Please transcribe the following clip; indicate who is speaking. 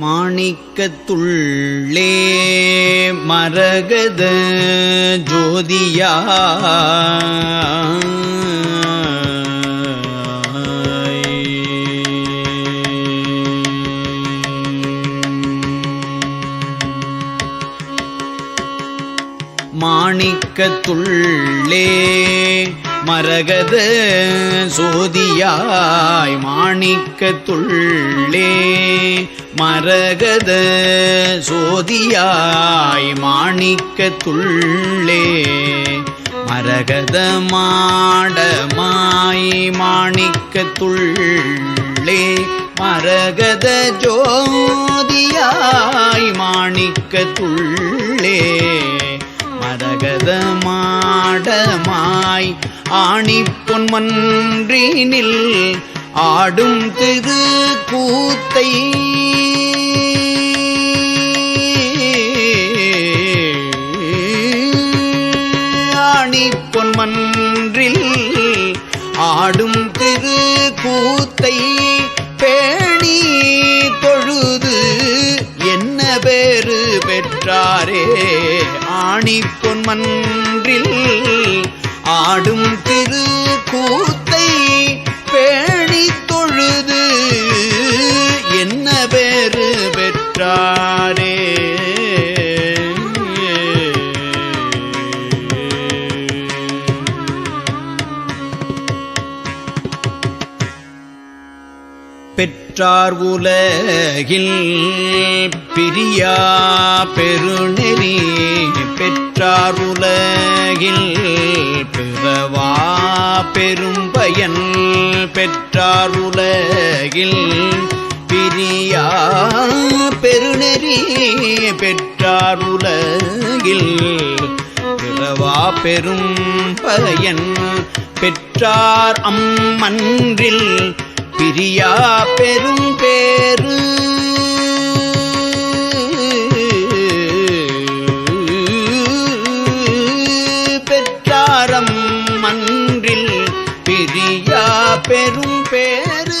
Speaker 1: மாணிக்கத்துள்ளே மரகத ஜோதியா. மாணிக்கத்துள்ளே மரகத சோதியாய் மாணிக்கத்துள்ளே மரகத சோதியாய் மாணிக்கத்துள்ளே மரகத மாடமாய் மாணிக்கத்துள்ளே மரகத ஜோதியாய் மாணிக்கத்துள்ளே மரகத மாடமாய் ஆணி பொன்மன்றினில் ஆடும் திரு கூத்தை. ஆணி பொன்மன்றில் ஆடும் திரு கூத்தை பேணி தொழுது என்ன பேரு பெற்றாரே? ஆணி பொன்மன்றில் ஆடும் பெற்றாரே பெற்றார் உலகில் பிரியா பெருநெறி. பெற்றார் உலகில் பிறவா பெரும்பயன். பெற்றார் உலகில் பிரியா பெருநெறி பெற்றார் உலகில். பிறவா பெரும் பயன் பெற்றார் அம்மன்றில். பிரியா பெரும் பேரு பெற்றாரம் மன்றில் பிரியா பெரும் பேரு